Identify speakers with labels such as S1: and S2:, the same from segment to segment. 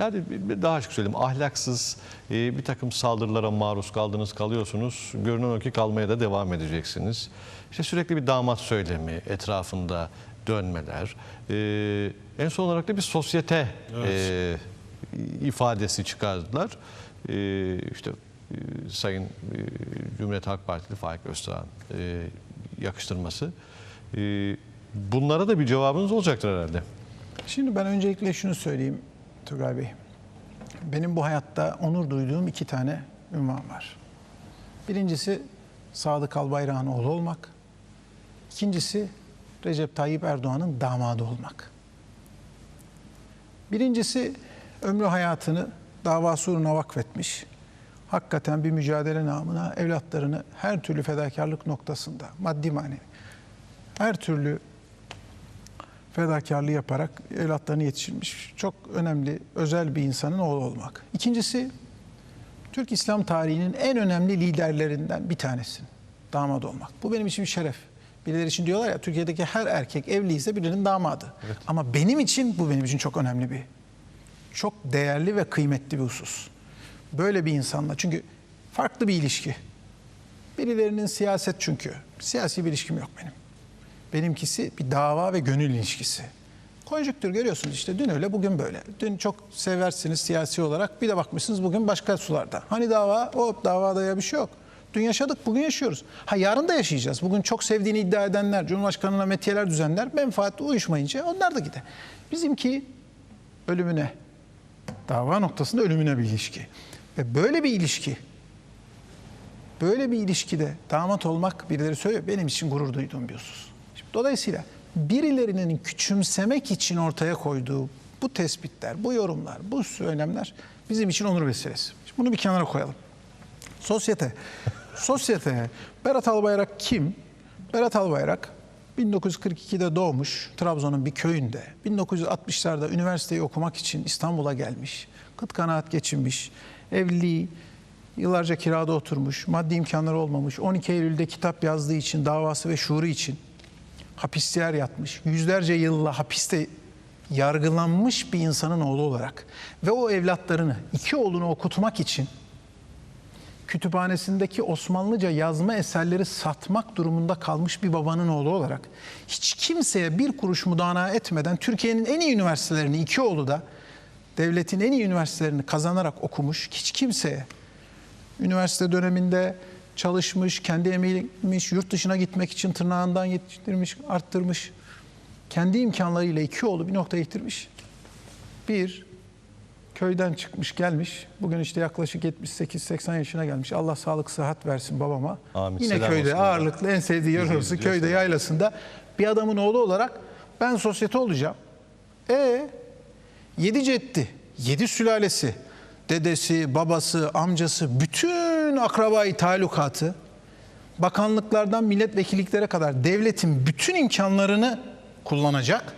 S1: ahlaki yani daha açık söyleyeyim ahlaksız e, bir takım saldırılara maruz kaldınız kalıyorsunuz. Görünen o ki kalmaya da devam edeceksiniz. İşte sürekli bir damat söylemi etrafında dönmeler. E, en son olarak da bir sosyete e, ifadesi çıkardılar. İşte Sayın Cumhuriyet Halk Partili Faik Öztürk'ün e, yakıştırması. Bunlara da bir cevabınız olacaktır herhalde.
S2: Şimdi ben öncelikle şunu söyleyeyim Turgay Bey. Benim bu hayatta onur duyduğum iki tane ünvan var. Birincisi Sadık Albayrak'ın oğlu olmak. İkincisi Recep Tayyip Erdoğan'ın damadı olmak. Birincisi ömrü hayatını davası uğruna vakfetmiş. Hakikaten bir mücadele namına evlatlarını her türlü fedakarlık noktasında, maddi manevi, her türlü fedakarlığı yaparak evlatlarını yetiştirmiş. Çok önemli, özel bir insanın oğlu olmak. İkincisi, Türk İslam tarihinin en önemli liderlerinden bir tanesin. Damat olmak. Bu benim için bir şeref. Birileri için diyorlar ya Türkiye'deki her erkek evliyse birinin damadı. Ama benim için bu benim için çok önemli bir, çok değerli ve kıymetli bir husus. Böyle bir insanla çünkü farklı bir ilişki. Birilerinin siyaset çünkü. Siyasi bir ilişkim yok benim. Benimkisi bir dava ve gönül ilişkisi. Konjüktür görüyorsunuz işte dün öyle bugün böyle. Dün çok seversiniz siyasi olarak bir de bakmışsınız bugün başka sularda. Hani dava o davada ya bir şey yok. Dün yaşadık bugün yaşıyoruz. Ha yarın da yaşayacağız. Bugün çok sevdiğini iddia edenler, Cumhurbaşkanı'na metiyeler düzenler, menfaat uyuşmayınca onlar da gider. Bizimki ölümüne, dava noktasında ölümüne bir ilişki. Ve böyle bir ilişki Böyle bir ilişkide damat olmak birileri söylüyor. Benim için gurur duyduğum bir husus. Şimdi dolayısıyla birilerinin küçümsemek için ortaya koyduğu bu tespitler, bu yorumlar, bu söylemler bizim için onur vesilesi. Şimdi bunu bir kenara koyalım. Sosyete. Sosyete. Berat Albayrak kim? Berat Albayrak 1942'de doğmuş Trabzon'un bir köyünde. 1960'larda üniversiteyi okumak için İstanbul'a gelmiş. Kıt kanaat geçinmiş. Evliliği yıllarca kirada oturmuş. Maddi imkanları olmamış. 12 Eylül'de kitap yazdığı için davası ve şuuru için hapisler yatmış. Yüzlerce yılla hapiste yargılanmış bir insanın oğlu olarak ve o evlatlarını, iki oğlunu okutmak için kütüphanesindeki Osmanlıca yazma eserleri satmak durumunda kalmış bir babanın oğlu olarak hiç kimseye bir kuruş mudana etmeden Türkiye'nin en iyi üniversitelerini iki oğlu da devletin en iyi üniversitelerini kazanarak okumuş hiç kimseye üniversite döneminde çalışmış, kendi emeğiymiş, yurt dışına gitmek için tırnağından yetiştirmiş, arttırmış. Kendi imkanlarıyla iki oğlu bir noktaya getirmiş. Bir, köyden çıkmış gelmiş. Bugün işte yaklaşık 78-80 yaşına gelmiş. Allah sağlık sıhhat versin babama.
S1: Amin.
S2: Yine
S1: Selam
S2: köyde
S1: olsun.
S2: ağırlıklı en sevdiği yer orası. Köyde yaylasında bir adamın oğlu olarak ben sosyete olacağım. E yedi ceddi, yedi sülalesi, dedesi, babası, amcası, bütün akrabayı talukatı, bakanlıklardan milletvekilliklere kadar devletin bütün imkanlarını kullanacak.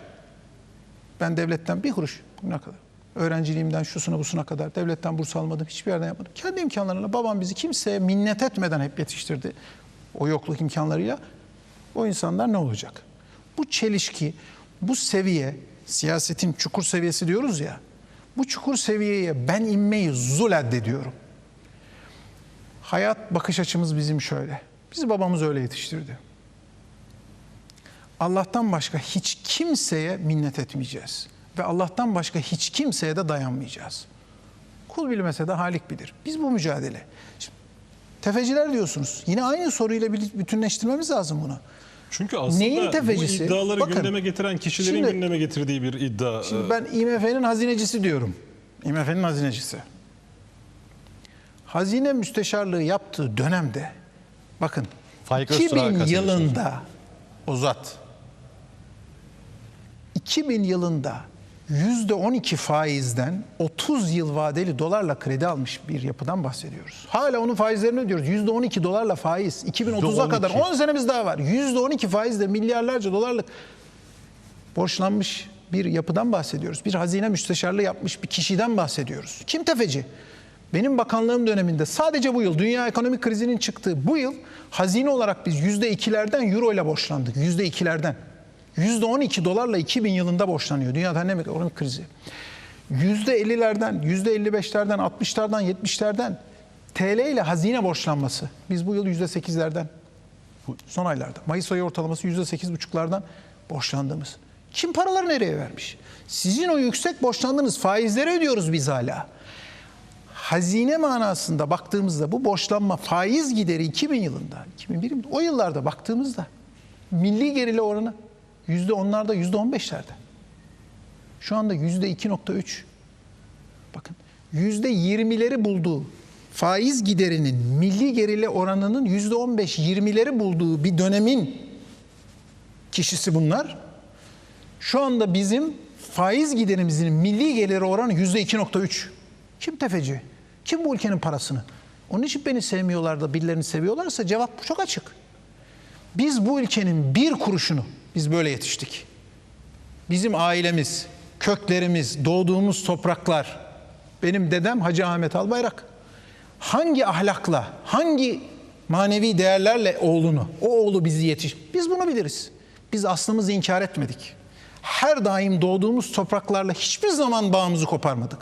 S2: Ben devletten bir kuruş ne kadar? Öğrenciliğimden şusuna busuna kadar devletten burs almadım, hiçbir yerden yapmadım. Kendi imkanlarıyla babam bizi kimseye minnet etmeden hep yetiştirdi. O yokluk imkanlarıyla. O insanlar ne olacak? Bu çelişki, bu seviye, siyasetin çukur seviyesi diyoruz ya. Bu çukur seviyeye ben inmeyi zul addediyorum. Hayat bakış açımız bizim şöyle. Bizi babamız öyle yetiştirdi. Allah'tan başka hiç kimseye minnet etmeyeceğiz. Ve Allah'tan başka hiç kimseye de dayanmayacağız. Kul bilmese de Halik bilir. Biz bu mücadele. Şimdi, tefeciler diyorsunuz. Yine aynı soruyla bütünleştirmemiz lazım bunu.
S3: Çünkü aslında
S2: Neyin tefecisi?
S3: bu iddiaları
S2: Bakın,
S3: gündeme getiren kişilerin
S2: şimdi-
S3: gündeme getirdiği bir iddia.
S2: Şimdi ben IMF'nin hazinecisi diyorum. IMF'nin hazinecisi. Hazine müsteşarlığı yaptığı dönemde bakın
S1: Faik Öztürk'ü
S2: 2000
S1: kastediyorsunuz.
S2: yılında uzat. 2000 yılında 12 faizden 30 yıl vadeli dolarla kredi almış bir yapıdan bahsediyoruz. Hala onun faizlerini ödüyoruz. Yüzde 12 dolarla faiz. 2030'a kadar
S1: 12.
S2: 10 senemiz daha var. Yüzde 12 faizle milyarlarca dolarlık borçlanmış bir yapıdan bahsediyoruz. Bir hazine müsteşarlığı yapmış bir kişiden bahsediyoruz. Kim tefeci? Benim bakanlığım döneminde sadece bu yıl dünya ekonomik krizinin çıktığı bu yıl hazine olarak biz yüzde ikilerden euro ile borçlandık. Yüzde ikilerden. Yüzde on iki dolarla 2000 yılında borçlanıyor dünyada ne ekonomik krizi. %50'lerden, %55'lerden, 60'lardan, 70'lerden TL ile hazine borçlanması. Biz bu yıl %8'lerden bu son aylarda. Mayıs ayı ortalaması %8,5'lardan borçlandığımız. Kim paraları nereye vermiş? Sizin o yüksek borçlandığınız faizleri ödüyoruz biz hala. Hazine manasında baktığımızda bu borçlanma faiz gideri 2000 yılında, 2001 yılında, o yıllarda baktığımızda milli gerile oranı yüzde onlarda yüzde on beşlerde. Şu anda yüzde 2.3. Bakın yüzde 20'leri bulduğu faiz giderinin milli gerile oranının yüzde 15-20'leri bulduğu bir dönemin kişisi bunlar. Şu anda bizim faiz giderimizin milli geliri oranı yüzde 2.3. Kim tefeci? Kim bu ülkenin parasını? Onun için beni sevmiyorlar da birilerini seviyorlarsa cevap çok açık. Biz bu ülkenin bir kuruşunu biz böyle yetiştik. Bizim ailemiz, köklerimiz, doğduğumuz topraklar. Benim dedem Hacı Ahmet Albayrak. Hangi ahlakla, hangi manevi değerlerle oğlunu, o oğlu bizi yetiş. Biz bunu biliriz. Biz aslımızı inkar etmedik. Her daim doğduğumuz topraklarla hiçbir zaman bağımızı koparmadık.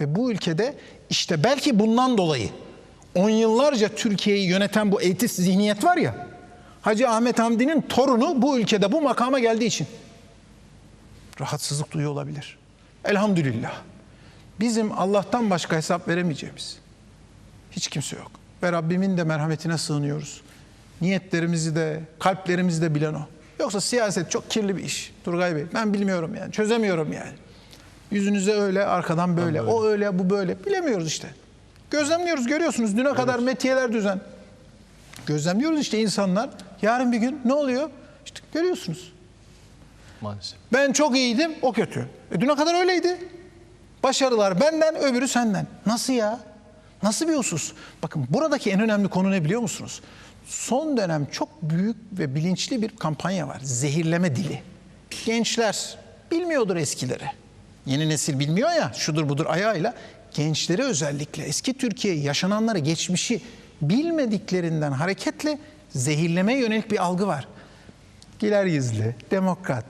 S2: Ve bu ülkede işte belki bundan dolayı on yıllarca Türkiye'yi yöneten bu eğitim zihniyet var ya, Hacı Ahmet Hamdi'nin torunu bu ülkede bu makama geldiği için rahatsızlık duyuyor olabilir. Elhamdülillah. Bizim Allah'tan başka hesap veremeyeceğimiz hiç kimse yok. Ve Rabbimin de merhametine sığınıyoruz. Niyetlerimizi de, kalplerimizi de bilen o. Yoksa siyaset çok kirli bir iş Turgay Bey. Ben bilmiyorum yani, çözemiyorum yani. Yüzünüze öyle, arkadan böyle. O öyle, bu böyle. Bilemiyoruz işte. Gözlemliyoruz, görüyorsunuz. Düne kadar metiyeler düzen. Gözlemliyoruz işte insanlar. Yarın bir gün ne oluyor? İşte görüyorsunuz.
S1: Maalesef.
S2: Ben çok iyiydim, o kötü. E düne kadar öyleydi. Başarılar benden, öbürü senden. Nasıl ya? Nasıl bir husus? Bakın buradaki en önemli konu ne biliyor musunuz? Son dönem çok büyük ve bilinçli bir kampanya var. Zehirleme dili. Gençler bilmiyordur eskileri. Yeni nesil bilmiyor ya şudur budur ayağıyla. Gençleri özellikle eski Türkiye yaşananları geçmişi bilmediklerinden hareketle zehirlemeye yönelik bir algı var. Giler yüzlü, demokrat,